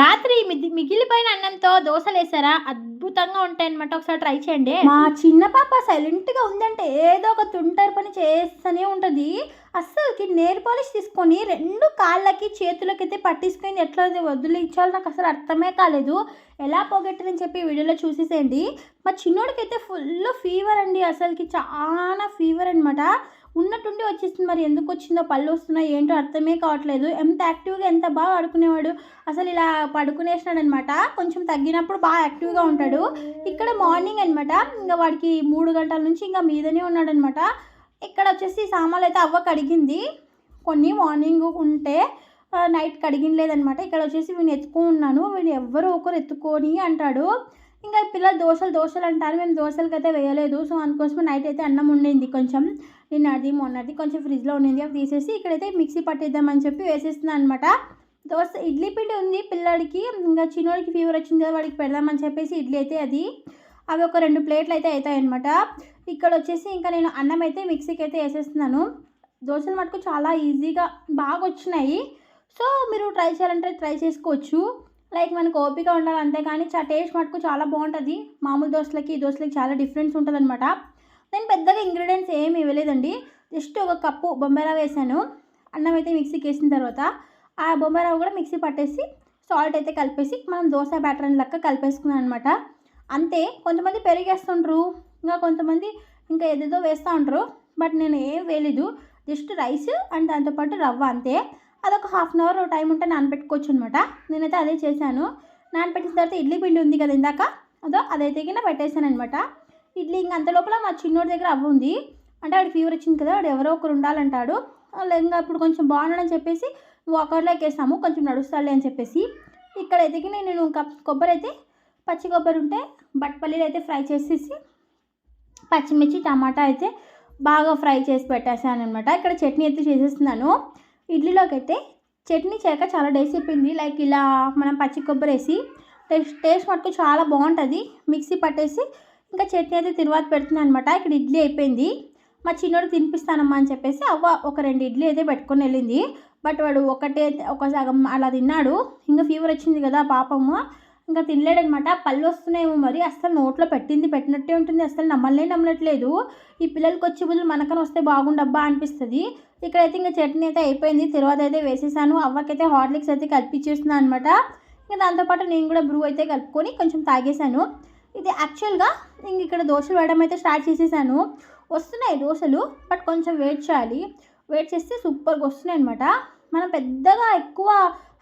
రాత్రి మిగిలిపోయిన అన్నంతో దోశలు వేసారా అద్భుతంగా ఉంటాయి అనమాట ఒకసారి ట్రై చేయండి. మా చిన్న పాప సైలెంట్గా ఉందంటే ఏదో ఒక తుంటరి పని చేస్తూనే ఉంటుంది. అస్సలకి నేర్ పాలిష్ తీసుకొని రెండు కాళ్ళకి చేతులకి అయితే పట్టించుకొని ఎట్లా వదిలించాలో నాకు అసలు అర్థమే కాలేదు. ఎలా పోగొట్టని చెప్పి వీడియోలో చూసేసేయండి. మా చిన్నోడికి అయితే ఫుల్ ఫీవర్ అండి. అసలుకి చాలా ఫీవర్ అనమాట ఉన్నట్టుండి వచ్చేసింది. మరి ఎందుకు వచ్చిందో పళ్ళు వస్తున్నాయి ఏంటో అర్థమే కావట్లేదు. ఎంత యాక్టివ్గా ఎంత బాగా ఆడుకునేవాడు. అసలు ఇలా పడుకునేసినాడు అనమాట కొంచెం తగ్గినప్పుడు బాగా యాక్టివ్గా ఉంటాడు. ఇక్కడ మార్నింగ్ అనమాట ఇంకా వాడికి మూడు గంటల నుంచి ఇంకా మీదనే ఉన్నాడనమాట. ఇక్కడ వచ్చేసి సామాన్లు అయితే అవ్వ కడిగింది. కొన్ని మార్నింగ్ ఉంటే నైట్ నైట్ కడిగినలేదనమాట ఇక్కడ వచ్చేసి వీడిని ఎత్తుకో ఉన్నాను. వీడు ఎవ్వరు ఒకరు ఎత్తుకొని అంటాడు. ఇంకా పిల్లలు దోశలు దోశలు అంటారు. మేము దోశలకి అయితే వేయలేదు. సో అందుకోసం నైట్ అయితే అన్నం ఉండింది కొంచెం. నిన్నది మొన్నది కొంచెం ఫ్రిడ్జ్లో ఉండింది. అవి తీసేసి ఇక్కడైతే మిక్సీ పట్టేద్దామని చెప్పి వేసేస్తున్నాను అనమాట దోశ ఇడ్లీ పిండి ఉంది పిల్లడికి ఇంకా చిన్నోడికి ఫీవర్ వచ్చింది కదా వాడికి పెడదామని చెప్పేసి ఇడ్లీ అయితే అది. అవి ఒక రెండు ప్లేట్లు అయితే అవుతాయి అనమాట ఇక్కడ వచ్చేసి ఇంకా నేను అన్నం అయితే మిక్సీకి అయితే వేసేస్తున్నాను. దోశలు మటుకు చాలా ఈజీగా బాగా వచ్చినాయి. సో మీరు ట్రై చేయాలంటే ట్రై చేసుకోవచ్చు. లైక్ మనకు ఓపిక ఉండాలి అంతే కానీ చా టేస్ట్ మటుకు చాలా బాగుంటుంది. మామూలు దోశలకి ఈ దోశలకి చాలా డిఫరెన్స్ ఉంటుంది అనమాట నేను పెద్దగా ఇంగ్రీడియంట్స్ ఏమి ఇవ్వలేదండి. జస్ట్ ఒక కప్పు బొంబాయి రవ్వ వేసాను. అన్నం అయితే మిక్సీకి వేసిన తర్వాత ఆ బొంబాయి రవ్వ కూడా మిక్సీ పట్టేసి సాల్ట్ అయితే కలిపేసి మనం దోశ బ్యాటర్ అని లెక్క కలిపేసుకున్నాను అనమాట అంతే కొంతమంది పెరిగేస్తుంటారు ఇంకా కొంతమంది ఇంకా ఏదేదో వేస్తూ ఉంటారు బట్ నేను ఏం వేయలేదు. జస్ట్ రైస్ అండ్ దాంతోపాటు రవ్వ అంతే. అదొక హాఫ్ అన్ అవర్ టైం ఉంటే నానబెట్టుకోవచ్చు అనమాట నేనైతే అదే చేశాను. నానబెట్టిన తర్వాత ఇడ్లీ పిండి ఉంది కదా ఇందాక? అదో అదైతే కింద పెట్టేశాను అనమాట ఇడ్లీ ఇంక అంత లోపల మా చిన్నోడి దగ్గర అవ్వ ఉంది. అంటే వాడు ఫీవర్ వచ్చింది కదా వాడు ఎవరో ఒకరు ఉండాలంటాడు. ఇంకా ఇప్పుడు కొంచెం బాగున్నాడని చెప్పేసి వాకర్లోకి ఎక్కేస్తాము కొంచెం నడుస్తాడులే అని చెప్పేసి. ఇక్కడ ఎదిగి నేను ఇంకా కొబ్బరి అయితే పచ్చి కొబ్బరి ఉంటే బట్పల్లీలు అయితే ఫ్రై చేసేసి పచ్చిమిర్చి టమాటా అయితే బాగా ఫ్రై చేసి పెట్టేసాను అనమాట ఇక్కడ చట్నీ అయితే చేసేస్తున్నాను. ఇడ్లీలోకి అయితే చట్నీ చేయక చాలా డేస్ అయిపోయింది. లైక్ ఇలా మనం పచ్చి కొబ్బరి వేసి టేస్ట్ టేస్ట్ మటుకు చాలా బాగుంటుంది. మిక్సీ పట్టేసి ఇంకా చట్నీ అయితే తిరువాత పెడుతున్నాను అనమాట ఇక్కడ ఇడ్లీ అయిపోయింది. మా చిన్నోడు తినిపిస్తానమ్మా అని చెప్పేసి అవ్వ ఒక రెండు ఇడ్లీ అయితే పెట్టుకొని వెళ్ళింది. బట్ వాడు ఒకటే ఒక సగం అలా తిన్నాడు. ఇంకా ఫీవర్ వచ్చింది కదా పాపము. ఇంకా తినలేడనమాట పళ్ళు వస్తున్నాయేమో మరి. అసలు నోట్లో పెట్టింది పెట్టినట్టే ఉంటుంది. అసలు నమ్మలే నమ్మట్లేదు ఈ పిల్లలకి వచ్చే బదులు మనకని వస్తే బాగుండబ్బా అనిపిస్తుంది. ఇక్కడైతే ఇంకా చట్నీ అయితే అయిపోయింది. తర్వాత అయితే వేసేసాను. అవ్వకైతే హార్లిక్స్ అయితే కలిపించేస్తున్నాను అనమాట ఇంకా దాంతోపాటు నేను కూడా బ్రూ అయితే కలుపుకొని కొంచెం తాగేశాను ఇది యాక్చువల్గా ఇంక ఇక్కడ దోశలు వేయడం అయితే స్టార్ట్ చేసేసాను. వస్తున్నాయి దోశలు బట్ కొంచెం వెయిట్ చేయాలి. వెయిట్ చేస్తే సూపర్గా వస్తున్నాయి అనమాట మనం పెద్దగా ఎక్కువ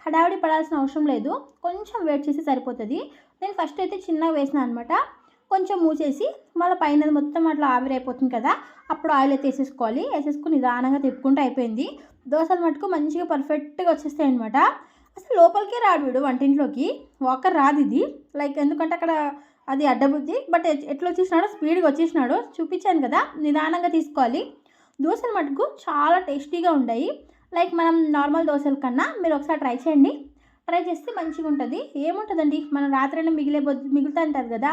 హడావిడి పడాల్సిన అవసరం లేదు. కొంచెం వెయిట్ చేస్తే సరిపోతుంది. నేను ఫస్ట్ అయితే చిన్నగా వేసిన అనమాట కొంచెం మూసేసి మళ్ళీ పైన మొత్తం అట్లా ఆవిరైపోతుంది కదా అప్పుడు ఆయిల్ అయితే వేసేసుకోవాలి. వేసేసుకుని నిదానంగా తిప్పుకుంటూ అయిపోయింది. దోశలు మటుకు మంచిగా పర్ఫెక్ట్గా వచ్చేస్తాయి అనమాట అసలు లోపలికే రాడు వీడు వంటింట్లోకి. వాకర్ రాదు ఇది. లైక్ ఎందుకంటే అక్కడ అది అడ్డబుద్ది బట్ ఎట్లా వచ్చేసినాడో స్పీడ్గా వచ్చేసినాడు. చూపించాను కదా నిదానంగా తీసుకోవాలి. దోశలు మటుకు చాలా టేస్టీగా ఉన్నాయి లైక్ మనం నార్మల్ దోశల కన్నా మీరు ఒకసారి ట్రై చేయండి. ట్రై చేస్తే మంచిగా ఉంటుంది ఏముంటుందండి? మనం రాత్రైనా మిగిలే మిగులుతూ ఉంటుంది కదా.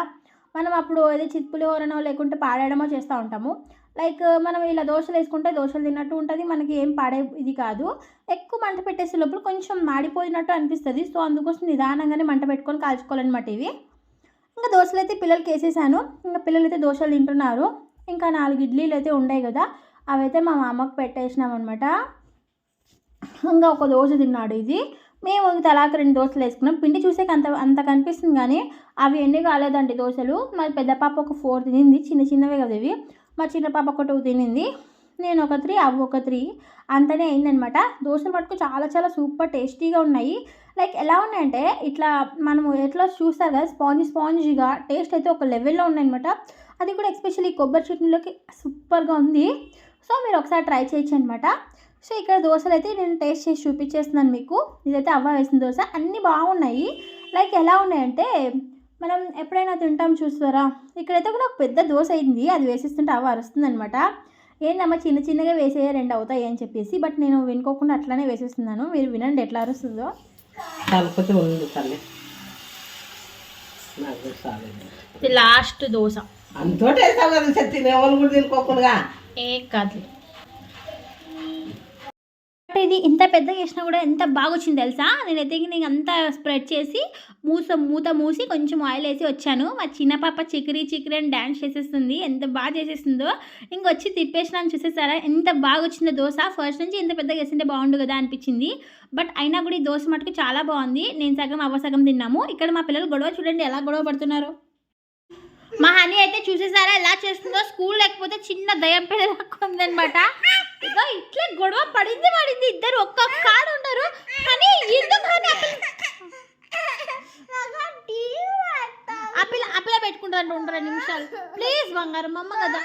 మనం అప్పుడు ఏదో చిత్పులిహోరనో లేకుంటే పాడేయడమో చేస్తూ ఉంటాము. లైక్ మనం ఇలా దోశలు వేసుకుంటే దోశలు తిన్నట్టు ఉంటుంది మనకి ఏం పాడే ఇది కాదు. ఎక్కువ మంట పెట్టేసే లోపల కొంచెం మాడిపోయినట్టు అనిపిస్తుంది. సో అందుకోసం నిదానంగానే మంట పెట్టుకొని కాల్చుకోవాలన్నమాట ఇవి. ఇంకా దోశలు అయితే పిల్లలకి వేసేసాను. ఇంకా పిల్లలు అయితే దోశలు తింటున్నారు. ఇంకా నాలుగు ఇడ్లీలు అయితే ఉన్నాయి కదా అవైతే మా మామకు పెట్టేసినాం అనమాట ఇంకా ఒక దోశ తిన్నాడు ఇది. మేము తలాకు రెండు దోశలు వేసుకున్నాం. పిండి చూసాక అంత అంత కనిపిస్తుంది కానీ అవి ఎన్ని కాలేదండి దోశలు. మా పెద్ద పాప ఒక ఫోర్ తినింది చిన్న చిన్నవే కదా ఇవి. మా చిన్న పాప ఒక టూ తినింది. నేను ఒక త్రీ అవి ఒక త్రీ అంతనే అయిందనమాట. దోశలు మటుకు చాలా చాలా సూపర్ టేస్టీగా ఉన్నాయి. లైక్ ఎలా ఉన్నాయంటే ఇట్లా మనము ఎట్లా చూస్తారు కదా స్పాంజ్ స్పాంజీగా టేస్ట్ అయితే ఒక లెవెల్లో ఉన్నాయన్నమాట. అది కూడా ఎస్పెషల్లీ కొబ్బరి చట్నీలోకి సూపర్గా ఉంది. సో మీరు ఒకసారి ట్రై చేయొచ్చు అనమాట సో ఇక్కడ దోశలు అయితే నేను టేస్ట్ చేసి చూపించేస్తున్నాను మీకు. ఇదైతే అవ్వ వేసిన దోశ. అన్నీ బాగున్నాయి. లైక్ ఎలా ఉన్నాయంటే మనం ఎప్పుడైనా తింటాం చూస్తారా? ఇక్కడైతే కూడా ఒక పెద్ద దోశ అయింది. అది వేసేస్తుంటే అవ్వ అరుస్తుంది అనమాట ఏందమ్మా చిన్న చిన్నగా వేసే రెండు అవుతాయి అని చెప్పేసి బట్ నేను వినుకోకుండా అట్లానే వేసేస్తున్నాను. మీరు వినండి ఎట్లా అరుస్తుందో. లాస్ట్ దోశ. అంతోటి తినేవాళ్ళు కూడా తినుకోకుండా. ఏ కాదు. ఇది ఇంత పెద్దగా చేసినా కూడా ఎంత బాగా వచ్చింది తెలుసా? నేనైతే నేను అంతా స్ప్రెడ్ చేసి మూస మూత మూసి కొంచెం ఆయిల్ వేసి వచ్చాను. మా చిన్న పాప చికిరి చికిరి అని డ్యాన్స్ చేసేస్తుంది. ఎంత బాగా చేసేస్తుందో ఇంకొచ్చి తిప్పేసినాను చూసేసారా? ఎంత బాగా వచ్చిందో దోశ. ఫస్ట్ నుంచి ఎంత పెద్దగా వేసింటే బాగుండు కదా అనిపించింది. బట్ అయినా కూడా ఈ దోశ మటుకు చాలా బాగుంది. నేను సగం అవ్వ సగం తిన్నాము. ఇక్కడ మా పిల్లలు గొడవ చూడండి ఎలా గొడవ పడుతున్నారు. మా హనీ అయితే చూసేసారా ఎలా చేస్తుందో? స్కూల్ లేకపోతే చిన్న దయం పిల్లలకు ఉందనమాట ఇదో ఇట్లా గొడవ పడింది పడింది. ఇద్దరు ఒక్కొక్క కాడు ఉన్నారు. కానీ ఎందుకు హనీ? ఆ పెట్టుకుంటారు రెండు రెండు నిమిషాలు. ప్లీజ్ బంగారం అమ్మ కదా.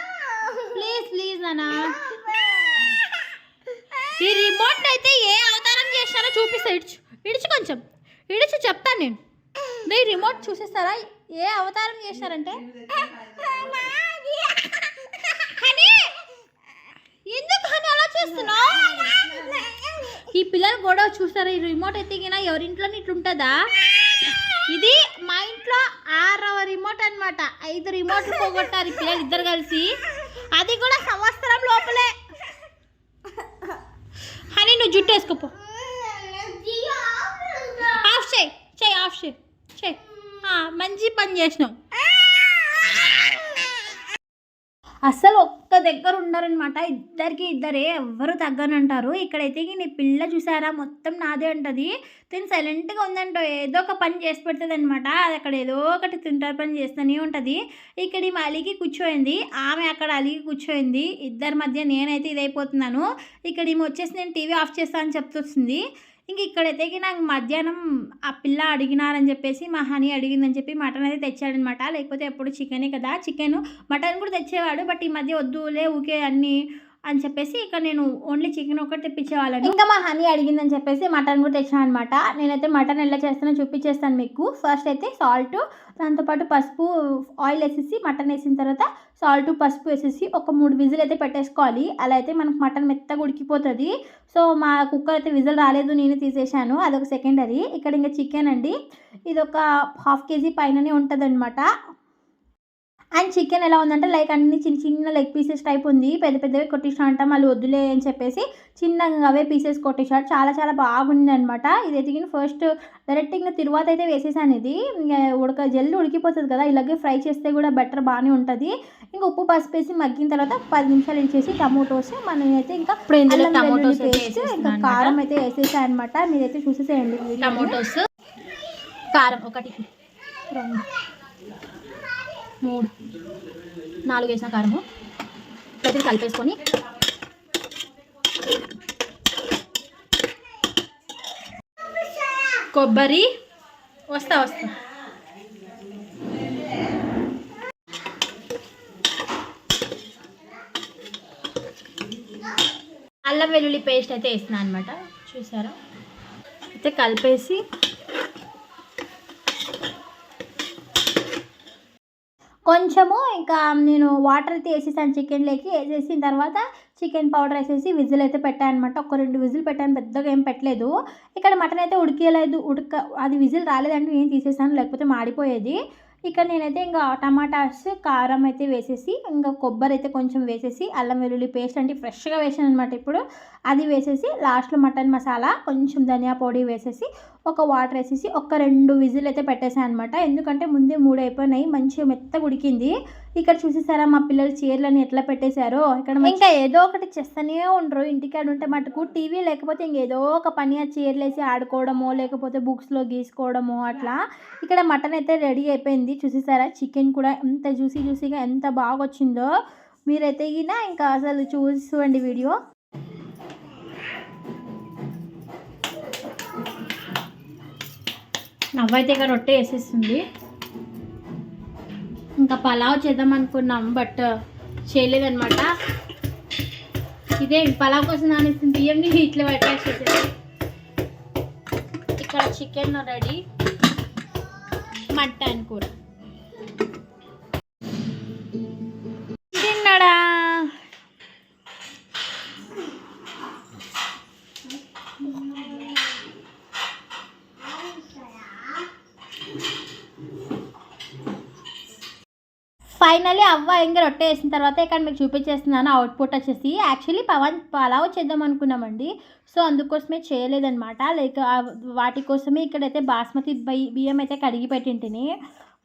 ప్లీజ్ ప్లీజ్ నానా. ఈ రిమోట్ అయితే ఏ అవతారం చేశారో చూపిస్తా. ఇడుచు ఇడుచు కొంచెం. ఇడుచు చెప్తాను నేను. నీ రిమోట్ చూసేస్తారా? ఏ అవతారం చేశారంటే? ఎందుకు అని అలా చేస్తున్నావు? ఈ పిల్లలు గొడవ చూస్తారా? ఈ రిమోట్ ఎత్తిగినా ఇట్లా ఇట్లుంటుందా ఇది మా ఇంట్లో ఆరవ రిమోట్ అన్నమాట. ఐదు రిమోట్లు పోగొట్టారు ఈ పిల్లలు ఇద్దరు కలిసి. అది కూడా సంవత్సరం లోపలే. అని నువ్వు జుట్టు వేసుకోపో ఆఫ్ చేయి చేయి ఆఫ్ చేయి చేయి. మంచి పని చేసినావు. అస్సలు ఒక్క దగ్గర ఉండరనమాట ఇద్దరికి ఇద్దరే ఎవ్వరు తగ్గనంటారు. ఇక్కడైతే నీ పిల్ల చూసారా? మొత్తం నాదే ఉంటుంది తిని సైలెంట్గా ఉందంటో ఏదో ఒక పని చేసి పెడుతుంది అనమాట అది అక్కడ ఏదో ఒకటి తింటారు పని చేస్తూనే ఉంటుంది. ఇక్కడ ఈమె అలిగి కూర్చోయింది. ఆమె అక్కడ అలిగి కూర్చోయింది. ఇద్దరి మధ్య నేనైతే ఇదైపోతున్నాను. ఇక్కడ ఈమె వచ్చేసి నేను టీవీ ఆఫ్ చేస్తా అని చెప్తొస్తుంది. ఇంక ఇక్కడైతే నాకు మధ్యాహ్నం ఆ పిల్ల అడిగినారని చెప్పేసి మా హనీ అడిగిందని చెప్పి మటన్ అయితే తెచ్చాడనమాట. లేకపోతే ఎప్పుడు చికెనే కదా. చికెన్ మటన్ కూడా తెచ్చేవాడు. బట్ ఈ మధ్య వద్దులే ఊకే అన్నీ అని చెప్పేసి ఇక్కడ నేను ఓన్లీ చికెన్ ఒకటి తెప్పించేవాళ్ళని. ఇంకా మా హనీ అడిగిందని చెప్పేసి మటన్ కూడా తెచ్చాను అనమాట నేనైతే మటన్ ఎలా చేస్తానో చూపించేస్తాను మీకు. ఫస్ట్ అయితే సాల్ట్ దాంతోపాటు పసుపు ఆయిల్ వేసేసి మటన్ వేసిన తర్వాత సాల్ట్ పసుపు వేసేసి ఒక మూడు విజిల్ అయితే పెట్టేసుకోవాలి. అలా అయితే మనకు మటన్ మెత్తగా ఉడికిపోతుంది. సో మా కుక్కర్ అయితే విజిల్ రాలేదు నేను తీసేశాను. అదొక సెకండరీ ఇక్కడ ఇంకా చికెన్ అండి. ఇది ఒక హాఫ్ కేజీ పైననే ఉంటుంది అండ్ చికెన్ ఎలా ఉందంటే లైక్ అన్ని చిన్న చిన్న లెగ్ పీసెస్ టైప్ ఉంది. పెద్ద పెద్దవి కొట్టించా అంట మళ్ళీ వద్దులే అని చెప్పేసి చిన్నగా అవే పీసెస్ కొట్టేశాడు చాలా చాలా బాగుంది అనమాట ఇది ఎదిగిన ఫస్ట్ డైరెక్ట్ ఇంకా తిరువాత అయితే వేసేసాను ఇది. ఉడక జల్లి ఉడికిపోతుంది కదా. ఇలాగే ఫ్రై చేస్తే కూడా బెటర్ బాగానే ఉంటుంది. ఇంకా ఉప్పు పసుపు వేసి మగ్గిన తర్వాత పది నిమిషాలు వేసేసి టమోటోస్ మనం అయితే ఇంకా టమోటోస్ అయితే పేస్ట్ ఇంకా కారం అయితే వేసేసాను అనమాట మీరైతే చూసేసేయండి. టమోటోస్ కారం ఒకటి. మూడు. నాలుగు వేసిన కారము. ప్రతి కలిపేసుకొని. కొబ్బరి. వస్తా వస్తా. అల్లం వెల్లుల్లి పేస్ట్ అయితే వేస్తున్నాను అనమాట చూసారా? అయితే కలిపేసి కొంచెము ఇంకా నేను వాటర్ అయితే వేసేసాను చికెన్లోకి వేసేసిన తర్వాత చికెన్ పౌడర్ వేసేసి విజిల్ అయితే పెట్టాను అనమాట ఒక రెండు విజిల్ పెట్టాను పెద్దగా ఏం పెట్టలేదు. ఇక్కడ మటన్ అయితే ఉడికేయలేదు ఉడక అది విజిల్ రాలేదంటే నేను తీసేసాను లేకపోతే మాడిపోయేది. ఇక్కడ నేనైతే ఇంకా టమాటాస్ కారం అయితే వేసేసి ఇంకా కొబ్బరి అయితే కొంచెం వేసేసి అల్లం వెల్లుల్లి పేస్ట్ అంటే ఫ్రెష్గా వేసాను అనమాట ఇప్పుడు. అది వేసేసి లాస్ట్లో మటన్ మసాలా కొంచెం ధనియా పొడి వేసేసి ఒక వాటర్ వేసేసి ఒక రెండు విజిల్ అయితే పెట్టేసాను అనమాట ఎందుకంటే ముందే మూడు అయిపోయినాయి మంచిగా మెత్త ఉడికింది. ఇక్కడ చూసేసారా మా పిల్లలు చీరలని ఎట్లా పెట్టేశారో? ఇక్కడ ఇంకా ఏదో ఒకటి చేస్తూనే ఉండరు. ఇంటికాడ ఉంటే మటుకు టీవీ లేకపోతే ఇంకేదో ఒక పని ఆ చీరలు వేసి ఆడుకోవడమో లేకపోతే బుక్స్లో గీసుకోవడమో అట్లా. ఇక్కడ మటన్ అయితే రెడీ అయిపోయింది. చూసేసారా? చికెన్ కూడా ఎంత జ్యూసీ జ్యూసీగా ఎంత బాగా వచ్చిందో మీరైతే ఈయన ఇంకా అసలు చూసుకోండి వీడియో. నవ్వైతే ఇక్కడ రొట్టె వేసేస్తుంది. ఇంకా పలావ్ చేద్దాం అనుకున్నాం బట్ చేయలేదనమాట ఇదే పలావ్ కోసం నానేసిన బియ్యంని ఇట్లా పెట్టేసి ఇక్కడ చికెన్ రెడీ మటన్ కూర. ఫైనల్లీ అవ్వ ఇంకా రొట్టె వేసిన తర్వాత ఇక్కడ మీకు చూపించేస్తున్నాను. అవుట్పుట్ వచ్చేసి యాక్చువల్లీ పవన్ పలావ్ చేద్దాం అనుకున్నామండి. సో అందుకోసమే చేయలేదనమాట లైక్ వాటి కోసమే ఇక్కడైతే బాస్మతి బియ్యం అయితే కడిగి పెట్టింటిని.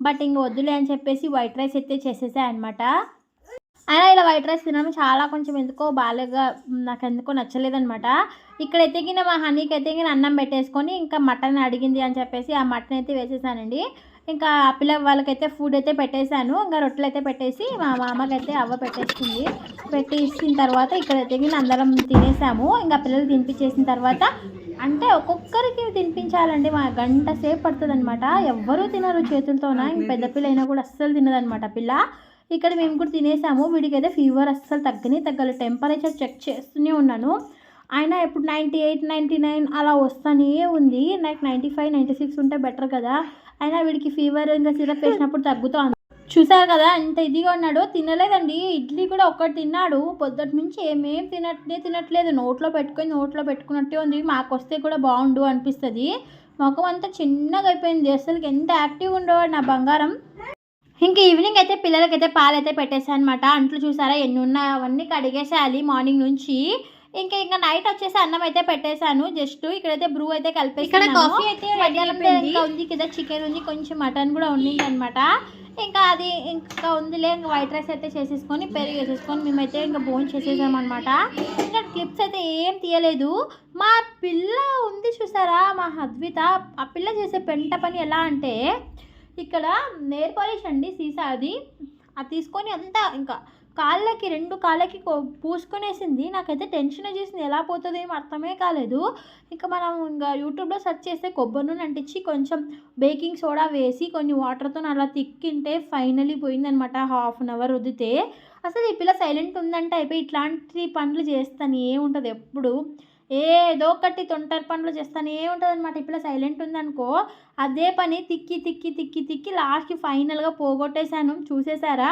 బట్ ఇంక వద్దులే అని చెప్పేసి వైట్ రైస్ అయితే చేసేసా అనమాట అయినా ఇలా వైట్ రైస్ తినడం చాలా కొంచెం ఎందుకో బాగాలేగా నాకు ఎందుకో నచ్చలేదనమాట ఇక్కడైతే గిన మా హనీకి అయితే అన్నం పెట్టేసుకొని ఇంకా మటన్ అడిగింది అని చెప్పేసి ఆ మటన్ అయితే వేసేసానండి. ఇంకా ఆ పిల్ల వాళ్ళకైతే ఫుడ్ అయితే పెట్టేశాను. ఇంకా రొట్టెలు అయితే పెట్టేసి మా మామకైతే అవ్వ పెట్టేస్తుంది పెట్టేసిన తర్వాత ఇక్కడైతే గిన అందరం తినేసాము. ఇంకా పిల్లలు తినిపించేసిన తర్వాత అంటే ఒక్కొక్కరికి తినిపించాలండి. మా గంట సేపు పడుతుంది అనమాట ఎవ్వరూ తినరు చేతులతోన. ఇంక పెద్ద పిల్ల అయినా కూడా అస్సలు తినదనమాట పిల్ల. ఇక్కడ మేము కూడా తినేసాము. వీడికి అయితే ఫీవర్ అస్సలు తగ్గని తగ్గలేదు. టెంపరేచర్ చెక్ చేస్తూనే ఉన్నాను. అయినా ఇప్పుడు నైంటీ ఎయిట్ నైంటీ నైన్ అలా వస్తూనే ఉంది. నాకు నైంటీ ఫైవ్ నైంటీ సిక్స్ ఉంటే బెటర్ కదా. అయినా వీడికి ఫీవర్ ఇంకా సిరప్ వేసినప్పుడు తగ్గుతుంది. చూసారు కదా ఎంత ఇదిగా ఉన్నాడు. తినలేదండి. ఇడ్లీ కూడా ఒక్కటి తిన్నాడు. పొద్దుటి నుంచి ఏమేం తినట్లే తినట్లేదు. నోట్లో పెట్టుకొని నోట్లో పెట్టుకున్నట్టే ఉంది. మాకు వస్తే కూడా బాగుండు అనిపిస్తుంది. ముఖం అంతా చిన్నగా అయిపోయింది. అసలు ఎంత యాక్టివ్గా ఉండేవాడు నా బంగారం. ఇంక ఈవినింగ్ అయితే పిల్లలకైతే పాలు అయితే పెట్టేసా అనమాట అంట్లు చూసారా? ఎన్ని ఉన్నాయో అవన్నీ కడిగేసేయాలి మార్నింగ్ నుంచి. ఇంకా ఇంకా నైట్ వచ్చేసి అన్నం అయితే పెట్టేశాను. జస్ట్ ఇక్కడైతే బ్రూ అయితే కలిపేసి ఇక్కడ coffee అయితే మధ్యాహ్నం ఉంది కదా చికెన్ ఉంది కొంచెం మటన్ కూడా ఉండింది అనమాట ఇంకా అది ఇంకా ఉందిలే ఇంకా వైట్ రైస్ అయితే చేసేసుకొని పెరుగు వేసేసుకొని మేమైతే ఇంకా భోజనం చేసేసామన్నమాట. ఇంకా క్లిప్స్ అయితే ఏం తీయలేదు. మా పిల్ల ఉంది చూసారా మా అద్విత. ఆ పిల్ల చేసే పెంట పని ఎలా అంటే ఇక్కడ నేర్ పాలిష్ అండి సీసా అది. అది తీసుకొని అంతా ఇంకా కాళ్ళకి రెండు కాళ్ళకి పూసుకునేసింది. నాకైతే టెన్షన్ వచ్చేసింది ఎలా పోతుందో ఏం అర్థమే కాలేదు. ఇంకా మనం ఇంకా యూట్యూబ్లో సెర్చ్ చేస్తే కొబ్బరి నూనె అంటించి కొంచెం బేకింగ్ సోడా వేసి కొన్ని వాటర్తో అలా తిక్కింటే ఫైనలీ పోయిందనమాట హాఫ్ అన్ అవర్ రుద్దితే అసలు ఈ పిల్ల సైలెంట్ ఉందంటే అయిపోయి ఇట్లాంటి పనులు చేస్తాను ఉంటుంది ఎప్పుడు. ఏదో ఒకటి తొంటరి పనులు చేస్తానే ఉంటుంది అనమాట ఇప్పుడు సైలెంట్ ఉందనుకో అదే పని తిక్కి తిక్కి తిక్కి తిక్కి లాస్ట్కి ఫైనల్గా పోగొట్టేశాను. చూసేసారా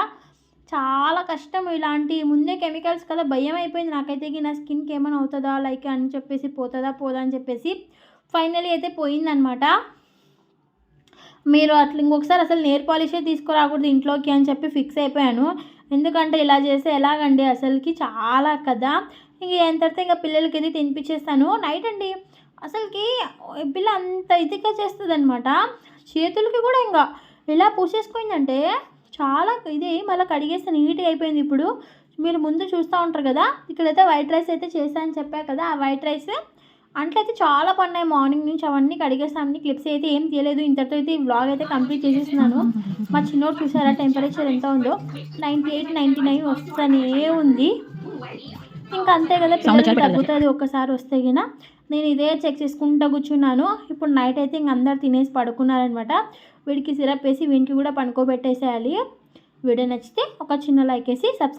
చాలా కష్టం ఇలాంటి ముందే కెమికల్స్ కదా భయం అయిపోయింది. నాకైతే నా స్కిన్కి ఏమైనా అవుతుందా లైక్ అని చెప్పేసి పోతుందా పోదా అని చెప్పేసి ఫైనలీ అయితే పోయిందనమాట. మీరు అట్లా ఇంకొకసారి అసలు నేర్ పాలిషే తీసుకురాకూడదు ఇంట్లోకి అని చెప్పి ఫిక్స్ అయిపోయాను. ఎందుకంటే ఇలా చేస్తే ఎలాగండి అసలుకి? చాలా కదా. ఇంక ఎంత ఇంకా పిల్లలకి ఇది తినిపించేస్తాను నైట్ అండి. అసలుకి పిల్ల అంత ఇదిగా చేస్తుంది అనమాట చేతులకి కూడా ఇంకా ఇలా పూసేసుకుందంటే చాలా ఇది మళ్ళీ కడిగేస్తే నీట్గా అయిపోయింది ఇప్పుడు. మీరు ముందు చూస్తూ ఉంటారు కదా ఇక్కడైతే వైట్ రైస్ అయితే చేశాను చెప్పా కదా ఆ వైట్ రైస్. అంట్లయితే చాలా పడినాయి మార్నింగ్ నుంచి అవన్నీ కడిగేస్తాను క్లిప్స్ అయితే ఏం తీయలేదు. ఇంతటితో అయితే ఈ వ్లాగ్ అయితే కంప్లీట్ చేసేస్తున్నాను. మా చిన్నోడు చూసారా టెంపరేచర్ ఎంత ఉందో? నైంటీ ఎయిట్ నైంటీ నైన్ వస్తూనే ఉంది. ఇంకా అంతే కదా పిల్లలకి తగ్గుతుంది ఒక్కసారి వస్తే గిన. నేను ఇదే చెక్ చేసుకుంటూ కూర్చున్నాను. ఇప్పుడు నైట్ అయితే ఇంక అందరు తినేసి పడుకున్నారనమాట వీడికి సిరప్ వేసి వీనికి కూడా పండుకోబెట్టేసేయాలి వీడియో నచ్చితే ఒక చిన్న లైక్ వేసి సబ్స్క్రైబ్